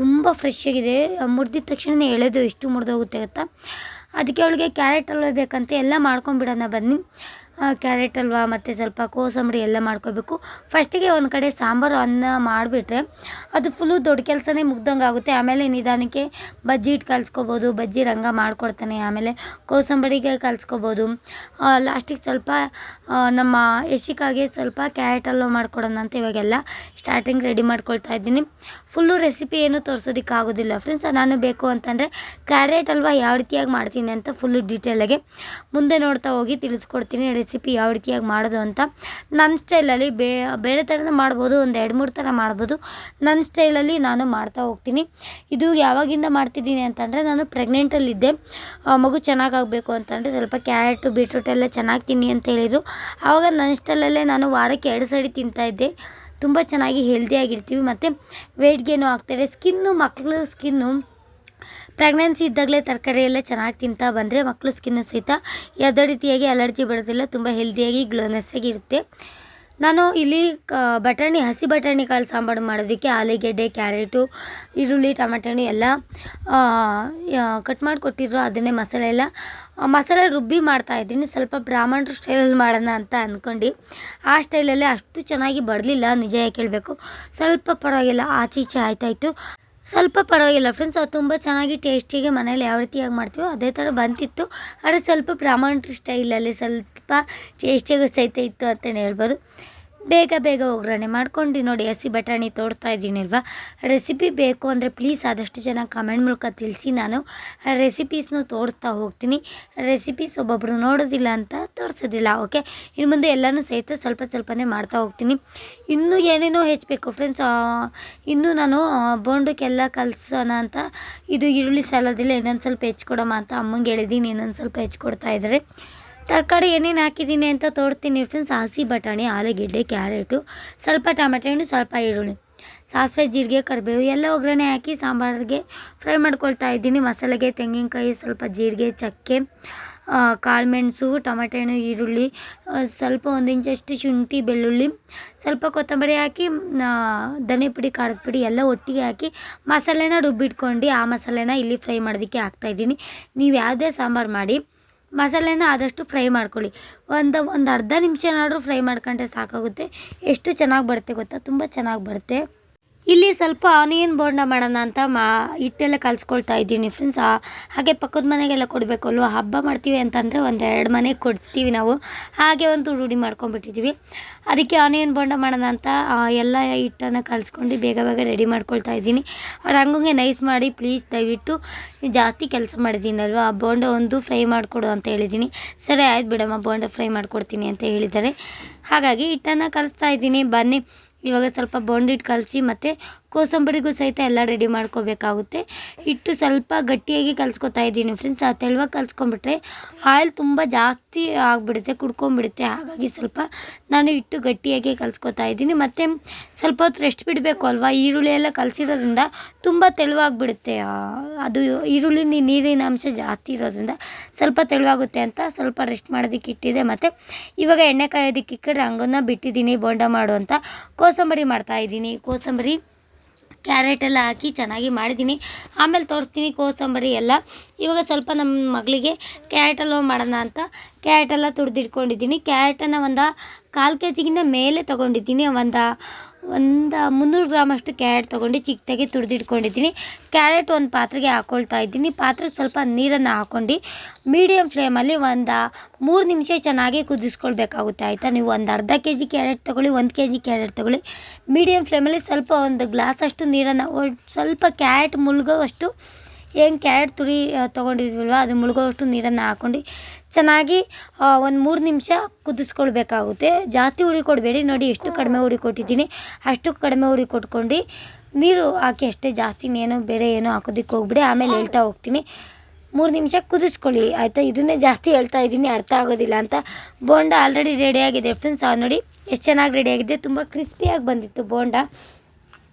ತುಂಬ ಫ್ರೆಶ್ ಆಗಿದೆ. ಮುರಿದಿದ ತಕ್ಷಣ ಎಳೆದು ಎಷ್ಟು ಮುರಿದೋಗುತ್ತೆ ಗೊತ್ತಾ? ಅದಕ್ಕೆ ಅವಳಿಗೆ ಕ್ಯಾರೆಟ್ ಹಲ್ವ ಬೇಕಂತ ಎಲ್ಲ ಮಾಡ್ಕೊಂಬಿಡೋಣ ಬನ್ನಿ. ಕ್ಯಾರೆಟ್ ಹಲ್ವಾ ಮತ್ತು ಸ್ವಲ್ಪ ಕೋಸಂಬರಿ ಎಲ್ಲ ಮಾಡ್ಕೋಬೇಕು ಫಸ್ಟಿಗೆ ಒಂದು ಕಡೆ ಸಾಂಬಾರು ಅನ್ನ ಮಾಡಿಬಿಟ್ರೆ ಅದು ಫುಲ್ಲು ದೊಡ್ಡ ಕೆಲಸನೇ ಮುಗ್ದಂಗೆ ಆಗುತ್ತೆ. ಆಮೇಲೆ ನಿಧಾನಕ್ಕೆ ಬಜ್ಜಿ ಇಟ್ಟು ಕಲಿಸ್ಕೋಬೋದು, ಬಜ್ಜಿ ರಂಗ ಮಾಡ್ಕೊಡ್ತಾನೆ. ಆಮೇಲೆ ಕೋಸಂಬರಿಗೆ ಕಲಿಸ್ಕೋಬೋದು. ಲಾಸ್ಟಿಗೆ ಸ್ವಲ್ಪ ನಮ್ಮ ಯಶಿಕಾಗೆ ಸ್ವಲ್ಪ ಕ್ಯಾರೆಟ್ ಹಲ್ವ ಮಾಡ್ಕೊಡೋಣ ಅಂತ ಇವಾಗೆಲ್ಲ ಸ್ಟಾರ್ಟಿಂಗ್ ರೆಡಿ ಮಾಡ್ಕೊಳ್ತಾ ಇದ್ದೀನಿ. ಫುಲ್ಲು ರೆಸಿಪಿ ಏನು ತೋರಿಸೋದಕ್ಕೆ ಆಗೋದಿಲ್ಲ ಫ್ರೆಂಡ್ಸ್ ನಾನು ಬೇಕು ಅಂತಂದರೆ ಕ್ಯಾರೆಟ್ ಹಲ್ವ ಯಾವ ರೀತಿಯಾಗಿ ಮಾಡ್ತೀನಿ ಅಂತ ಫುಲ್ಲು ಡೀಟೇಲಾಗಿ ಮುಂದೆ ನೋಡ್ತಾ ಹೋಗಿ ತಿಳಿಸ್ಕೊಡ್ತೀನಿ. ರೆಸಿಪಿ ಯಾವ ರೀತಿಯಾಗಿ ಮಾಡೋದು ಅಂತ ನನ್ನ ಸ್ಟೈಲಲ್ಲಿ ಬೇರೆ ಥರನೂ ಮಾಡ್ಬೋದು, ಒಂದು ಎರಡು ಮೂರು ಥರ ಮಾಡ್ಬೋದು. ನನ್ನ ಸ್ಟೈಲಲ್ಲಿ ನಾನು ಮಾಡ್ತಾ ಹೋಗ್ತೀನಿ. ಇದು ಯಾವಾಗಿಂದ ಮಾಡ್ತಿದ್ದೀನಿ ಅಂತಂದರೆ ನಾನು ಪ್ರೆಗ್ನೆಂಟಲ್ಲಿದ್ದೆ. ಮಗು ಚೆನ್ನಾಗಾಗಬೇಕು ಅಂತಂದರೆ ಸ್ವಲ್ಪ ಕ್ಯಾರೆಟು, ಬೀಟ್ರೂಟ್ ಎಲ್ಲ ಚೆನ್ನಾಗಿ ತಿನ್ನಿ ಅಂತ ಹೇಳಿದರು. ಆವಾಗ ನನ್ನ ಸ್ಟೈಲಲ್ಲೇ ನಾನು ವಾರಕ್ಕೆ ಎರಡು ಸರಿ ತಿಂತಾಯಿದ್ದೆ ತುಂಬ ಚೆನ್ನಾಗಿ ಹೆಲ್ದಿಯಾಗಿರ್ತೀವಿ ಮತ್ತು ವೆಯ್ಟ್ ಗೇನು ಆಗ್ತಾರೆ ಸ್ಕಿನ್ನು ಮಕ್ಕಳು ಸ್ಕಿನ್ನು ಪ್ರೆಗ್ನೆನ್ಸಿ ಇದ್ದಾಗಲೇ ತರಕಾರಿ ಎಲ್ಲ ಚೆನ್ನಾಗಿ ತಿಂತಾ ಬಂದರೆ ಮಕ್ಕಳು ಸ್ಕಿನ್ನು ಸಹಿತ ಯಾವುದೇ ರೀತಿಯಾಗಿ ಅಲರ್ಜಿ ಬರೋದಿಲ್ಲ, ತುಂಬ ಹೆಲ್ದಿಯಾಗಿ ಗ್ಲೋನೆಸ್ಸಾಗಿ ಇರುತ್ತೆ. ನಾನು ಇಲ್ಲಿ ಬಟಾಣಿ, ಹಸಿ ಬಟಾಣಿ ಕಾಳು ಸಾಂಬಾರು ಮಾಡೋದಕ್ಕೆ ಆಲೂಗೆಡ್ಡೆ, ಕ್ಯಾರೆಟು, ಈರುಳ್ಳಿ, ಟೊಮೆಟೊ ಹಣ್ಣು ಎಲ್ಲ ಕಟ್ ಮಾಡಿ ಕೊಟ್ಟಿದ್ರು ಅದನ್ನೇ ಮಸಾಲೆ ಎಲ್ಲ ಮಸಾಲೆ ರುಬ್ಬಿ ಮಾಡ್ತಾಯಿದ್ದೀನಿ ಸ್ವಲ್ಪ ಬ್ರಾಹ್ಮಣರು ಸ್ಟೈಲಲ್ಲಿ ಮಾಡೋಣ ಅಂತ ಅಂದ್ಕೊಂಡು ಆ ಸ್ಟೈಲಲ್ಲೇ ಅಷ್ಟು ಚೆನ್ನಾಗಿ ಬರಲಿಲ್ಲ, ನಿಜ ಕೇಳಬೇಕು ಸ್ವಲ್ಪ ಪರವಾಗಿಲ್ಲ, ಆಚೆ ಈಚೆ ಆಯ್ತಾಯಿತು. ಸ್ವಲ್ಪ ಪರವಾಗಿಲ್ಲ. ಫ್ರೆಂಡ್ಸ್ ಅದು ತುಂಬ ಚೆನ್ನಾಗಿ ಟೇಸ್ಟಿಗೆ ಮನೇಲಿ ಯಾವ ರೀತಿಯಾಗಿ ಮಾಡ್ತೀವೋ ಅದೇ ಥರ ಬಂತಿತ್ತು. ಆದರೆ ಸ್ವಲ್ಪ ಪ್ರಾಮಾಣಿಕ ಸ್ಟೈಲಲ್ಲಿ ಸ್ವಲ್ಪ ಟೇಸ್ಟಿಯಾಗಿ ಸಹಿತ ಇತ್ತು ಅಂತಲೇ ಹೇಳ್ಬೋದು. ಬೇಗ ಬೇಗ ಒಗ್ಗರಣೆ ಮಾಡ್ಕೊಂಡು ನೋಡಿ, ಹಸಿ ಬಟಾಣಿ ತೋಡ್ತಾ ಇದ್ದೀನಿ ಅಲ್ವಾ ರೆಸಿಪಿ ಬೇಕು ಅಂದರೆ ಪ್ಲೀಸ್ ಆದಷ್ಟು ಜನ ಕಮೆಂಟ್ ಮೂಲಕ ತಿಳಿಸಿ. ನಾನು ರೆಸಿಪೀಸ್ನು ತೋರಿಸ್ತಾ ಹೋಗ್ತೀನಿ. ರೆಸಿಪೀಸ್ ಒಬ್ಬೊಬ್ಬರು ನೋಡೋದಿಲ್ಲ ಅಂತ ತೋರಿಸೋದಿಲ್ಲ ಓಕೆ ಇನ್ನು ಮುಂದೆ ಎಲ್ಲನೂ ಸಹಿತ ಸ್ವಲ್ಪ ಸ್ವಲ್ಪನೇ ಮಾಡ್ತಾ ಹೋಗ್ತೀನಿ. ಇನ್ನೂ ಏನೇನೋ ಹೆಚ್ಚಬೇಕು ಫ್ರೆಂಡ್ಸ್ ಇನ್ನೂ ನಾನು ಬೋಂಡಕ್ಕೆಲ್ಲ ಕಲಿಸೋಣ ಅಂತ, ಇದು ಈರುಳ್ಳಿ ಸಾಲೋದಿಲ್ಲ, ಇನ್ನೊಂದು ಸ್ವಲ್ಪ ಹೆಚ್ಚಿಕೊಡಮ್ಮ ಅಂತ ಅಮ್ಮಂಗೆ ಹೇಳಿದ್ದೀನಿ, ಇನ್ನೊಂದು ಸ್ವಲ್ಪ ಹೆಚ್ಚಿಕೊಡ್ತಾ ಇದ್ದಾರೆ. ತರಕಾರಿ ಏನೇನು ಹಾಕಿದ್ದೀನಿ ಅಂತ ತೋರ್ತೀನಿ. ಫ್ರೆಂಡ್ಸ್ ಹಸಿ ಬಟಾಣಿ, ಆಲೂಗೆಡ್ಡೆ, ಕ್ಯಾರೆಟು, ಸ್ವಲ್ಪ ಟೊಮೆಟೊ ಹಣ್ಣು, ಸ್ವಲ್ಪ ಈರುಳ್ಳಿ. ಸಾಸಿವೆ, ಜೀರಿಗೆ, ಕರಿಬೇವು ಎಲ್ಲ ಒಗ್ಗರಣೆ ಹಾಕಿ ಸಾಂಬಾರಿಗೆ ಫ್ರೈ ಮಾಡ್ಕೊಳ್ತಾ ಇದ್ದೀನಿ. ಮಸಾಲೆಗೆ ತೆಂಗಿನಕಾಯಿ, ಸ್ವಲ್ಪ ಜೀರಿಗೆ, ಚಕ್ಕೆ ಕಾಳುಮೆಣಸು, ಟೊಮೆಟೊ ಹಣ್ಣು, ಈರುಳ್ಳಿ ಸ್ವಲ್ಪ ಒಂದು ಇಂಚಷ್ಟು ಶುಂಠಿ, ಬೆಳ್ಳುಳ್ಳಿ, ಸ್ವಲ್ಪ ಕೊತ್ತಂಬರಿ ಹಾಕಿ ಧನೆ ಪುಡಿ, ಖಾರದ ಪುಡಿ ಎಲ್ಲ ಒಟ್ಟಿಗೆ ಹಾಕಿ ಮಸಾಲೆನ ರುಬ್ಬಿಟ್ಕೊಂಡು ಆ ಮಸಾಲೆನ ಇಲ್ಲಿ ಫ್ರೈ ಮಾಡೋದಕ್ಕೆ ಹಾಕ್ತಾಯಿದ್ದೀನಿ ನೀವು ಯಾವುದೇ ಸಾಂಬಾರು ಮಾಡಿ ಮಸಾಲೆನ ಆದಷ್ಟು ಫ್ರೈ ಮಾಡ್ಕೊಳ್ಳಿ. ಒಂದು ಒಂದು ಅರ್ಧ ನಿಮಿಷನಾದ್ರೂ ಫ್ರೈ ಮಾಡ್ಕೊಂಡ್ರೆ ಸಾಕಾಗುತ್ತೆ. ಎಷ್ಟು ಚೆನ್ನಾಗಿ ಬರುತ್ತೆ ಗೊತ್ತಾ? ತುಂಬ ಚೆನ್ನಾಗಿ ಬರುತ್ತೆ. ಇಲ್ಲಿ ಸ್ವಲ್ಪ ಆನಿಯನ್ ಬೋಂಡ ಮಾಡೋಣ ಅಂತ ಮಾ, ಹಿಟ್ಟೆಲ್ಲ ಕಲಿಸ್ಕೊಳ್ತಾ ಇದ್ದೀನಿ ಫ್ರೆಂಡ್ಸ್ ಹಾಗೆ ಪಕ್ಕದ ಮನೆಗೆಲ್ಲ ಕೊಡಬೇಕು ಅಲ್ವಾ? ಹಬ್ಬ ಮಾಡ್ತೀವಿ ಅಂತಂದರೆ ಒಂದು ಎರಡು ಮನೆ ಕೊಡ್ತೀವಿ ನಾವು. ಹಾಗೆ ಒಂದು ರೂಢಿ ಮಾಡ್ಕೊಂಡ್ಬಿಟ್ಟಿದ್ದೀವಿ ಅದಕ್ಕೆ ಆನಿಯನ್ ಬೋಂಡ ಮಾಡೋಣ ಅಂತ ಎಲ್ಲ ಹಿಟ್ಟನ್ನು ಕಲಿಸ್ಕೊಂಡು ಬೇಗ ಬೇಗ ರೆಡಿ ಮಾಡ್ಕೊಳ್ತಾ ಇದ್ದೀನಿ. ರಂಗುಂಗೆ ನೈಸ್ ಮಾಡಿ ಪ್ಲೀಸ್ ದಯವಿಟ್ಟು ಜಾಸ್ತಿ ಕೆಲಸ ಮಾಡಿದ್ದೀನಿ ಅಲ್ವಾ? ಆ ಬೋಂಡ ಒಂದು ಫ್ರೈ ಮಾಡಿಕೊಡು ಅಂತ ಹೇಳಿದ್ದೀನಿ ಸರಿ ಆಯ್ತು ಬಿಡಮ್ಮ ಬೋಂಡ ಫ್ರೈ ಮಾಡಿಕೊಡ್ತೀನಿ ಅಂತ ಹೇಳಿದ್ದಾರೆ. ಹಾಗಾಗಿ ಹಿಟ್ಟನ್ನು ಕಲಿಸ್ತಾ ಇದ್ದೀನಿ. ಬನ್ನಿ. ಇವಾಗ ಸ್ವಲ್ಪ ಬೊಂಡಿಟ್ಟು ಕಲಸಿ ಮತ್ತು ಕೋಸಂಬರಿಗೂ ಸಹಿತ ಎಲ್ಲ ರೆಡಿ ಮಾಡ್ಕೋಬೇಕಾಗುತ್ತೆ. ಹಿಟ್ಟು ಸ್ವಲ್ಪ ಗಟ್ಟಿಯಾಗಿ ಕಲಿಸ್ಕೊತಾ ಇದ್ದೀನಿ ಫ್ರೆಂಡ್ಸ್ ಆ ತೆಳುವಾಗಿ ಕಲಿಸ್ಕೊಂಬಿಟ್ರೆ ಆಯಿಲ್ ತುಂಬ ಜಾಸ್ತಿ ಆಗಿಬಿಡುತ್ತೆ ಕುಡ್ಕೊಂಬಿಡುತ್ತೆ ಹಾಗಾಗಿ ಸ್ವಲ್ಪ ನಾನು ಹಿಟ್ಟು ಗಟ್ಟಿಯಾಗಿ ಕಲಿಸ್ಕೊತಾ ಇದ್ದೀನಿ. ಮತ್ತು ಸ್ವಲ್ಪ ಹೊತ್ತು ರೆಸ್ಟ್ ಬಿಡಬೇಕು ಅಲ್ವಾ? ಈರುಳ್ಳಿ ಎಲ್ಲ ಕಲಸಿರೋದ್ರಿಂದ ತುಂಬ ತೆಳುವಾಗಿಬಿಡುತ್ತೆ. ಅದು ಈರುಳ್ಳಿ ನೀರಿನ ಅಂಶ ಜಾಸ್ತಿ ಇರೋದ್ರಿಂದ ಸ್ವಲ್ಪ ತೆಳುವಾಗುತ್ತೆ ಅಂತ ಸ್ವಲ್ಪ ರೆಸ್ಟ್ ಮಾಡೋದಕ್ಕೆ ಇಟ್ಟಿದೆ. ಮತ್ತು ಇವಾಗ ಎಣ್ಣೆ ಕಾಯೋದಕ್ಕೆ ಇಕ್ಕಡೆ ಹಂಗನ್ನ ಬಿಟ್ಟಿದ್ದೀನಿ, ಬೋಂಡ ಮಾಡುವಂಥ ಅಂತ. ಕೋಸಂಬರಿ ಮಾಡ್ತಾ ಇದ್ದೀನಿ. ಕೋಸಂಬರಿ ಕ್ಯಾರೆಟ್ ಎಲ್ಲ ಹಾಕಿ ಚೆನ್ನಾಗಿ ಮಾಡಿದ್ದೀನಿ. ಆಮೇಲೆ ತೋರಿಸ್ತೀನಿ ಕೋಸಂಬರಿ ಎಲ್ಲ. ಇವಾಗ ಸ್ವಲ್ಪ ನಮ್ಮ ಮಗಳಿಗೆ ಕ್ಯಾರೆಟ್ ಮಾಡೋಣ ಅಂತ. ಕ್ಯಾರೆಟ್ ಎಲ್ಲ ತುರಿದಿಟ್ಕೊಂಡಿದ್ದೀನಿ ಕ್ಯಾರೆಟನ್ನು ಒಂದು ಕಾಲು ಕೆ ಜಿಗಿಂತ ಮೇಲೆ ತೊಗೊಂಡಿದ್ದೀನಿ ಒಂದು ಒಂದು ಮುನ್ನೂರು ಗ್ರಾಮಷ್ಟು ಕ್ಯಾರೆಟ್ ತೊಗೊಂಡು ಚಿಕ್ಕದಾಗಿ ತುರಿದಿಟ್ಕೊಂಡಿದ್ದೀನಿ. ಕ್ಯಾರೆಟ್ ಒಂದು ಪಾತ್ರೆಗೆ ಹಾಕೊಳ್ತಾ ಇದ್ದೀನಿ. ಪಾತ್ರೆಗೆ ಸ್ವಲ್ಪ ನೀರನ್ನು ಹಾಕ್ಕೊಂಡು ಮೀಡಿಯಮ್ ಫ್ಲೇಮಲ್ಲಿ ಒಂದು ಮೂರು ನಿಮಿಷ ಚೆನ್ನಾಗಿ ಕುದಿಸ್ಕೊಳ್ಬೇಕಾಗುತ್ತೆ, ಆಯಿತಾ? ನೀವು ಒಂದು ಅರ್ಧ ಕೆ ಜಿ ಕ್ಯಾರೆಟ್ ತೊಗೊಳ್ಳಿ, ಒಂದು ಕೆ ಜಿ ಕ್ಯಾರೆಟ್ ತೊಗೊಳ್ಳಿ. ಮೀಡಿಯಮ್ ಫ್ಲೇಮಲ್ಲಿ ಸ್ವಲ್ಪ ಒಂದು ಗ್ಲಾಸಷ್ಟು ನೀರನ್ನು ಸ್ವಲ್ಪ ಕ್ಯಾರೆಟ್ ಮುಳುಗೋವಷ್ಟು ಏನು ಕ್ಯಾರೆಟ್ ತುರಿ ಆ, ತೊಗೊಂಡಿದ್ವಲ್ವ ಅದು ಮುಳುಗೋಷ್ಟು ನೀರನ್ನು ಹಾಕ್ಕೊಂಡು ಚೆನ್ನಾಗಿ ಒಂದು ಮೂರು ನಿಮಿಷ ಕುದಿಸ್ಕೊಳ್ಬೇಕಾಗುತ್ತೆ. ಜಾಸ್ತಿ ಹುಳಿ ಕೊಡಬೇಡಿ. ನೋಡಿ ಎಷ್ಟು ಕಡಿಮೆ ಹುಳಿ ಕೊಟ್ಟಿದ್ದೀನಿ. ಅಷ್ಟು ಕಡಿಮೆ ಹುಳಿ ಕೊಟ್ಕೊಂಡು ನೀರು ಹಾಕಿ ಅಷ್ಟೇ. ಜಾಸ್ತಿ ಏನು ಬೇರೆ ಏನೋ ಹಾಕೋದಕ್ಕೆ ಹೋಗ್ಬಿಡಿ. ಆಮೇಲೆ ಹೇಳ್ತಾ ಹೋಗ್ತೀನಿ. ಮೂರು ನಿಮಿಷ ಕುದಿಸ್ಕೊಳ್ಳಿ. ಆಯಿತಾ? ಇದನ್ನೇ ಜಾಸ್ತಿ ಹೇಳ್ತಾ ಇದ್ದೀನಿ. ಅರ್ಥ ಆಗೋದಿಲ್ಲ ಅಂತ. ಬೋಂಡ ಆಲ್ರೆಡಿ ರೆಡಿಯಾಗಿದೆ ಫ್ರೆಂಡ್ಸ್ ನೋಡಿ ಎಷ್ಟು ಚೆನ್ನಾಗಿ ರೆಡಿಯಾಗಿದೆ ತುಂಬ ಕ್ರಿಸ್ಪಿಯಾಗಿ ಬಂದಿತ್ತು ಬೋಂಡ.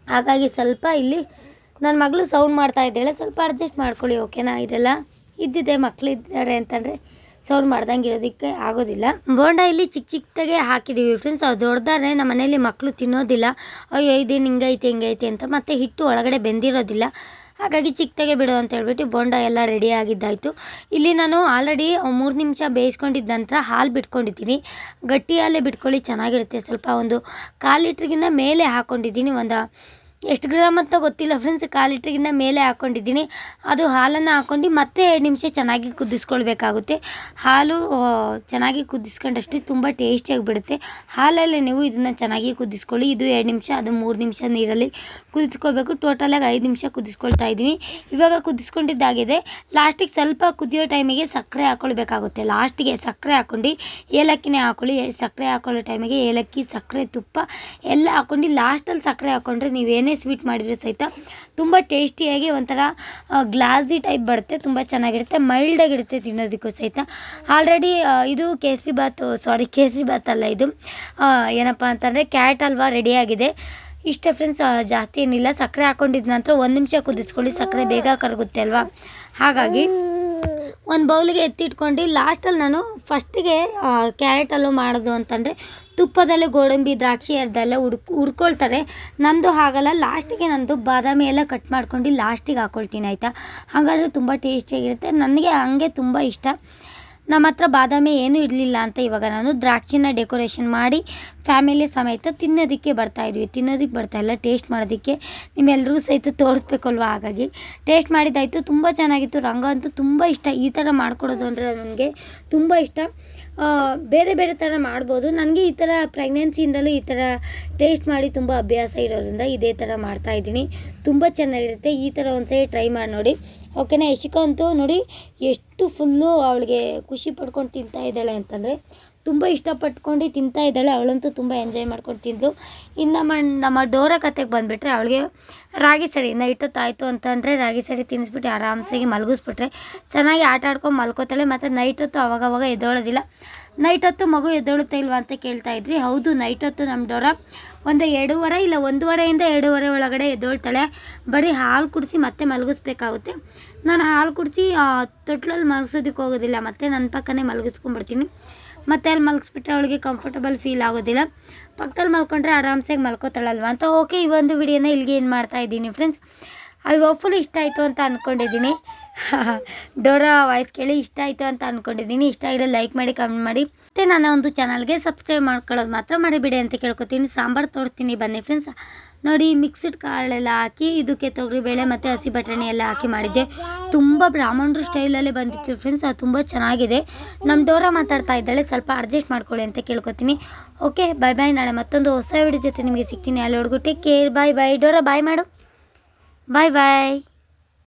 ಹಾಗಾಗಿ ಸ್ವಲ್ಪ ಇಲ್ಲಿ ನನ್ನ ಮಗಳು ಸೌಂಡ್ ಮಾಡ್ತಾ ಇದ್ದಾಳೆ, ಸ್ವಲ್ಪ ಅಡ್ಜಸ್ಟ್ ಮಾಡ್ಕೊಳ್ಳಿ ಓಕೆನಾ ಇದೆಲ್ಲ? ಇದ್ದಿದೆ ಮಕ್ಕಳಿದ್ದಾರೆ ಅಂತಂದರೆ ಸೌಂಡ್ ಮಾಡ್ದಂಗೆ ಇರೋದಕ್ಕೆ ಆಗೋದಿಲ್ಲ. ಬೋಂಡ ಇಲ್ಲಿ ಚಿಕ್ಕ ಚಿಕ್ಕದಾಗೆ ಹಾಕಿದ್ದೀವಿ ಫ್ರೆಂಡ್ಸ್ ಅದು ದೊಡ್ಡದಾದ್ರೆ ನಮ್ಮ ಮನೇಲಿ ಮಕ್ಕಳು ತಿನ್ನೋದಿಲ್ಲ. ಅಯ್ಯೋ, ಇದೇನು ಹಿಂಗೈತೆ ಹಿಂಗೈತೆ ಅಂತ ಮತ್ತು ಹಿಟ್ಟು ಒಳಗಡೆ ಬೆಂದಿರೋದಿಲ್ಲ. ಹಾಗಾಗಿ ಚಿಕ್ಕದಾಗೆ ಬಿಡು ಅಂತ ಹೇಳ್ಬಿಟ್ಟು ಬೋಂಡ ಎಲ್ಲ ರೆಡಿ ಆಗಿದ್ದಾಯಿತು. ಇಲ್ಲಿ ನಾನು ಆಲ್ರೆಡಿ ಮೂರು ನಿಮಿಷ ಬೇಯಿಸ್ಕೊಂಡಿದ್ದ ನಂತರ ಹಾಲು ಬಿಟ್ಕೊಂಡಿದ್ದೀನಿ. ಗಟ್ಟಿ ಬಿಟ್ಕೊಳ್ಳಿ, ಚೆನ್ನಾಗಿರುತ್ತೆ. ಸ್ವಲ್ಪ ಒಂದು ಕಾಲು ಲೀಟ್ರಿಗಿಂತ ಮೇಲೆ ಹಾಕ್ಕೊಂಡಿದ್ದೀನಿ ಒಂದು ಎಷ್ಟು ಗ್ರಾಮ್ ಅಂತ ಗೊತ್ತಿಲ್ಲ ಫ್ರೆಂಡ್ಸ್ ಕಾಲು ಲೀಟ್ರಿಗಿಂತ ಮೇಲೆ ಹಾಕ್ಕೊಂಡಿದ್ದೀನಿ ಅದು ಹಾಲನ್ನು ಹಾಕ್ಕೊಂಡು ಮತ್ತೆ ಎರಡು ನಿಮಿಷ ಚೆನ್ನಾಗಿ ಕುದಿಸ್ಕೊಳ್ಬೇಕಾಗುತ್ತೆ. ಹಾಲು ಚೆನ್ನಾಗಿ ಕುದಿಸ್ಕೊಂಡಷ್ಟು ತುಂಬ ಟೇಸ್ಟಿಯಾಗಿ ಬಿಡುತ್ತೆ ಹಾಲಲ್ಲೇ ನೀವು ಇದನ್ನು ಚೆನ್ನಾಗಿ ಕುದಿಸ್ಕೊಳ್ಳಿ. ಇದು ಎರಡು ನಿಮಿಷ, ಅದು ಮೂರು ನಿಮಿಷ ನೀರಲ್ಲಿ ಕುದಿಸ್ಕೋಬೇಕು ಟೋಟಲಾಗಿ ಐದು ನಿಮಿಷ ಕುದಿಸ್ಕೊಳ್ತಾ ಇದ್ದೀನಿ. ಇವಾಗ ಕುದಿಸ್ಕೊಂಡಿದ್ದಾಗಿದೆ ಲಾಸ್ಟಿಗೆ ಸ್ವಲ್ಪ ಕುದಿಯೋ ಟೈಮಿಗೆ ಸಕ್ಕರೆ ಹಾಕ್ಕೊಳ್ಬೇಕಾಗುತ್ತೆ ಲಾಸ್ಟಿಗೆ ಸಕ್ಕರೆ ಹಾಕ್ಕೊಂಡು ಏಲಕ್ಕಿನೇ ಹಾಕ್ಕೊಳ್ಳಿ ಸಕ್ಕರೆ ಹಾಕೊಳ್ಳೋ ಟೈಮಿಗೆ ಏಲಕ್ಕಿ, ಸಕ್ಕರೆ ತುಪ್ಪ ಎಲ್ಲ ಹಾಕ್ಕೊಂಡು ಲಾಸ್ಟಲ್ಲಿ ಸಕ್ಕರೆ ಹಾಕ್ಕೊಂಡ್ರೆ ನೀವೇನೇ ಸ್ವೀಟ್ ಮಾಡಿದರೆ ಸಹಿತ ತುಂಬ ಟೇಸ್ಟಿಯಾಗಿ ಒಂಥರ ಗ್ಲಾಸಿ ಟೈಪ್ ಬರುತ್ತೆ, ತುಂಬ ಚೆನ್ನಾಗಿರುತ್ತೆ ಮೈಲ್ಡಾಗಿರುತ್ತೆ ತಿನ್ನೋದಕ್ಕೂ ಸಹಿತ. ಆಲ್ರೆಡಿ ಇದು ಕೇಸರಿ ಬಾತ್ ಸಾರಿ ಕೇಸರಿ ಬಾತ್ ಅಲ್ಲ ಇದು. ಏನಪ್ಪ ಅಂತಂದರೆ ಕ್ಯಾಟ್ ಹಲ್ವಾ ರೆಡಿಯಾಗಿದೆ ಇಷ್ಟೇ ಫ್ರೆಂಡ್ಸ್ ಜಾಸ್ತಿ ಏನಿಲ್ಲ. ಸಕ್ಕರೆ ಹಾಕ್ಕೊಂಡಿದ್ದ ನಂತರ ಒಂದು ನಿಮಿಷ ಕುದಿಸ್ಕೊಳ್ಳಿ. ಸಕ್ಕರೆ ಬೇಗ ಕರಗುತ್ತೆ ಅಲ್ವಾ? ಹಾಗಾಗಿ ಒಂದು ಬೌಲಿಗೆ ಎತ್ತಿಟ್ಕೊಂಡು ಲಾಸ್ಟಲ್ಲಿ ನಾನು ಫಸ್ಟಿಗೆ ಕ್ಯಾರೆಟ್ ಮಾಡೋದು ಅಂತಂದರೆ ತುಪ್ಪದಲ್ಲೇ ಗೋಡಂಬಿ, ದ್ರಾಕ್ಷಿ ಅದೆಲ್ಲ ಹುಡ್ಕ್ ಹುರ್ಕೊಳ್ತಾರೆ ನಂದು ಹಾಗಲ್ಲ ಲಾಸ್ಟಿಗೆ ನಂದು ಬಾದಾಮಿ ಎಲ್ಲ ಕಟ್ ಮಾಡ್ಕೊಂಡು ಲಾಸ್ಟಿಗೆ ಹಾಕ್ಕೊಳ್ತೀನಿ ಆಯಿತಾ? ಹಾಗಾದರೆ ತುಂಬ ಟೇಸ್ಟಿಯಾಗಿರುತ್ತೆ ನನಗೆ ಹಂಗೆ ತುಂಬ ಇಷ್ಟ. ನಮ್ಮ ಹತ್ರ ಬಾದಾಮಿ ಏನೂ ಇರಲಿಲ್ಲ ಅಂತ ಇವಾಗ ನಾನು ದ್ರಾಕ್ಷಿನ ಡೆಕೋರೇಷನ್ ಮಾಡಿ ಫ್ಯಾಮಿಲಿ ಸಮೇತ ತಿನ್ನೋದಕ್ಕೆ ಬರ್ತಾಯಿದ್ವಿ ತಿನ್ನೋದಕ್ಕೆ ಬರ್ತಾ ಇಲ್ಲ ಟೇಸ್ಟ್ ಮಾಡೋದಕ್ಕೆ. ನಿಮ್ಮೆಲ್ರಿಗೂ ಸಹಿತ ತೋರಿಸ್ಬೇಕಲ್ವ? ಹಾಗಾಗಿ ಟೇಸ್ಟ್ ಮಾಡಿದ್ದಾಯಿತು, ತುಂಬ ಚೆನ್ನಾಗಿತ್ತು. ರಂಗ ಅಂತೂ ತುಂಬ ಇಷ್ಟ. ಈ ಥರ ಮಾಡ್ಕೊಡೋದು ಅಂದರೆ ನನಗೆ ತುಂಬ ಇಷ್ಟ. ಬೇರೆ ಬೇರೆ ಥರ ಮಾಡ್ಬೋದು. ನನಗೆ ಈ ಥರ ಪ್ರೆಗ್ನೆನ್ಸಿಯಿಂದಲೂ ಈ ಥರ ಟೇಸ್ಟ್ ಮಾಡಿ ತುಂಬ ಅಭ್ಯಾಸ ಇರೋದ್ರಿಂದ ಇದೇ ಥರ ಮಾಡ್ತಾ ಇದ್ದೀನಿ. ತುಂಬ ಚೆನ್ನಾಗಿರುತ್ತೆ. ಈ ಥರ ಒಂದ್ಸರಿ ಟ್ರೈ ಮಾಡಿ ನೋಡಿ. ಓಕೆನಾ? ಯಶಿಕಾ ಅಂತೂ ನೋಡಿ ಎಷ್ಟು ಫುಲ್ಲು ಅವಳಿಗೆ ಖುಷಿ ಪಡ್ಕೊಂಡು ತಿಂತಾ ಇದ್ದಾಳೆ ಅಂತಂದರೆ ತುಂಬ ಇಷ್ಟಪಟ್ಕೊಂಡು ತಿಂತಾ ಇದ್ದಾಳೆ. ಅವಳಂತೂ ತುಂಬ ಎಂಜಾಯ್ ಮಾಡ್ಕೊಂಡು ತಿಂದಳು ಇನ್ನು ನಮ್ಮ ನಮ್ಮ ಡೋರ ಕತೆಗೆ ಬಂದುಬಿಟ್ರೆ ಅವಳಿಗೆ ರಾಗಿ ಸರಿ ನೈಟ್ ಹೊತ್ತಾಯಿತು ಅಂತಂದರೆ ರಾಗಿ ಸರಿ ತಿನ್ನಿಸ್ಬಿಟ್ಟು ಆರಾಮ್ಸಾಗಿ ಮಲಗಿಸ್ಬಿಟ್ರೆ ಚೆನ್ನಾಗಿ ಆಟ ಆಡ್ಕೊಂಡು ಮಲ್ಕೋತಾಳೆ. ಮತ್ತು ನೈಟ್ ಹೊತ್ತು ಅವಾಗವಾಗ ಎದ್ದೋಳೋದಿಲ್ಲ. ನೈಟ್ ಹೊತ್ತು ಮಗು ಎದ್ದೋಳುತ್ತಾ ಇಲ್ವಾ ಅಂತ ಕೇಳ್ತಾ ಇದ್ರಿ. ಹೌದು ನೈಟ್ ಹೊತ್ತು ನಮ್ಮ ಡೋರ ಒಂದು ಎರಡೂವರೆ ಇಲ್ಲ ಒಂದೂವರೆಯಿಂದ ಎರಡೂವರೆ ಒಳಗಡೆ ಎದ್ದೋಳ್ತಾಳೆ. ಬರೀ ಹಾಲು ಕುಡಿಸಿ ಮತ್ತೆ ಮಲಗಿಸ್ಬೇಕಾಗುತ್ತೆ. ನಾನು ಹಾಲು ಕುಡಿಸಿ ತೊಟ್ಲಲ್ಲಿ ಮಲಗಿಸೋದಕ್ಕೆ ಹೋಗೋದಿಲ್ಲ. ಮತ್ತೆ ನನ್ನ ಪಕ್ಕನೇ ಮಲಗಿಸ್ಕೊಂಡ್ಬಿಡ್ತೀನಿ. ಮತ್ತೆ ಅಲ್ಲಿ ಮಲಗಿಸ್ಬಿಟ್ರೆ ಅವಳಿಗೆ ಕಂಫರ್ಟಬಲ್ ಫೀಲ್ ಆಗೋದಿಲ್ಲ. ಪಕ್ಕದಲ್ಲಿ ಮಲ್ಕೊಂಡ್ರೆ ಆರಾಮ್ಸಾಗಿ ಮಲ್ಕೋತಾಳಲ್ವ ಅಂತ. ಓಕೆ ಈ ಒಂದು ವಿಡಿಯೋನ ಇಲ್ಲಿಗೆ ಏನು ಮಾಡ್ತಾ ಇದ್ದೀನಿ ಫ್ರೆಂಡ್ಸ್ ಅವು ಫುಲ್ ಇಷ್ಟ ಆಯಿತು ಅಂತ ಅಂದ್ಕೊಂಡಿದ್ದೀನಿ ಡೋರಾ ವಾಯ್ಸ್ ಕೇಳಿ ಇಷ್ಟ ಆಯಿತು ಅಂತ ಅಂದ್ಕೊಂಡಿದ್ದೀನಿ ಇಷ್ಟ ಆಗಿದ್ರೆ ಲೈಕ್ ಮಾಡಿ ಕಮೆಂಟ್ ಮಾಡಿ. ಮತ್ತು ನನ್ನ ಒಂದು ಚಾನಲ್ಗೆ ಸಬ್ಸ್ಕ್ರೈಬ್ ಮಾಡ್ಕೊಳ್ಳೋದು ಮಾತ್ರ ಮಾಡಿಬಿಡಿ ಅಂತ ಕೇಳ್ಕೊತೀನಿ. ಸಾಂಬಾರು ತೋರಿಸ್ತೀನಿ ಬನ್ನಿ ಫ್ರೆಂಡ್ಸ್ ನೋಡಿ ಮಿಕ್ಸ್ಡ್ ಕಾಳೆಲ್ಲ ಹಾಕಿ, ಇದಕ್ಕೆ ತೊಗರಿಬೇಳೆ ಮತ್ತು ಹಸಿ ಬಟಾಣಿ ಎಲ್ಲ ಹಾಕಿ ಮಾಡಿದ್ದೆ. ತುಂಬ ಬ್ರಾಹ್ಮಣರು ಸ್ಟೈಲಲ್ಲೇ ಬಂದಿತ್ತು ಫ್ರೆಂಡ್ಸ್ ಅದು ತುಂಬ ಚೆನ್ನಾಗಿದೆ. ನಮ್ಮ ಡೋರಾ ಮಾತಾಡ್ತಾ ಇದ್ದಾಳೆ. ಸ್ವಲ್ಪ ಅಡ್ಜಸ್ಟ್ ಮಾಡ್ಕೊಳ್ಳಿ ಅಂತ ಕೇಳ್ಕೊತೀನಿ. ಓಕೆ ಬಾಯ್ ಬಾಯ್ ನಾಳೆ ಮತ್ತೊಂದು ಹೊಸ ವಿಡಿಯೋ ಜೊತೆ ನಿಮಗೆ ಸಿಗ್ತೀನಿ. ಅಲ್ಲಿವರೆಗೂ take care bye bye Dora bye ಮಾಡು. Bye bye